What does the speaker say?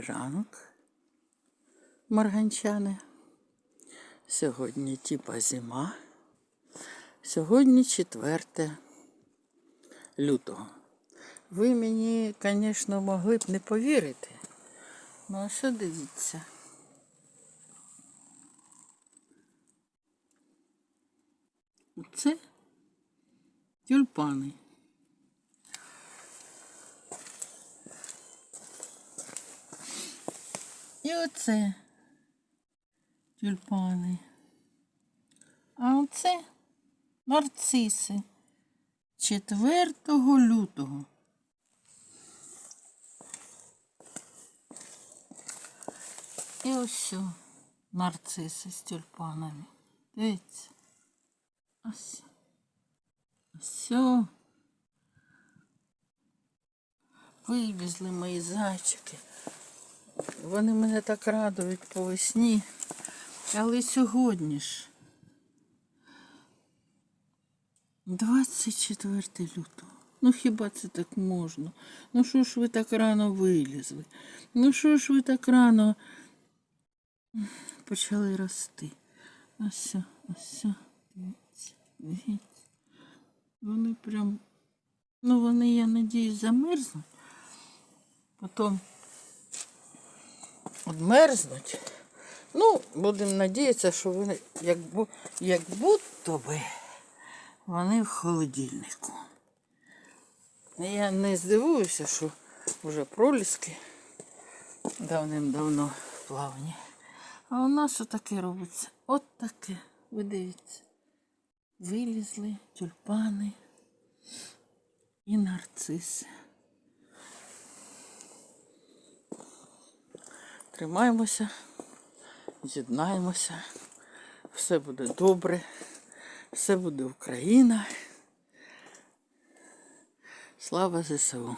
ранок, марганчани. Сьогодні типа зима. Сьогодні 4 лютого. Ви мені, звісно, могли б не повірити. Ну, а що дивіться? Це тюльпани. І оце тюльпани. А оце нарциси 4 лютого. І ось що, нарциси з тюльпанами. Дивіться. Ось. Ось. Вивезли мої зайчики. Вони мене так радують по весні. Але сьогодні ж 24 лютого. Ну хіба це так можна? Ну що ж ви так рано вилізли? Ну що ж ви так рано почали рости? Ось, ось, дивіться, дивіться. Вони прям, ну вони, я надіюсь, замерзнуть. Потім одмерзнуть. Ну, будемо надіятися, що вони як, як будто би вони в холодильнику. Я не здивуюся, що вже проліски давним-давно плавні. А у нас отаке робиться. От таке. Ви дивіться. Вилізли тюльпани і нарциси. Тримаємося, з'єднаємося. Все буде добре. Все буде Україна. Слава ЗСУ.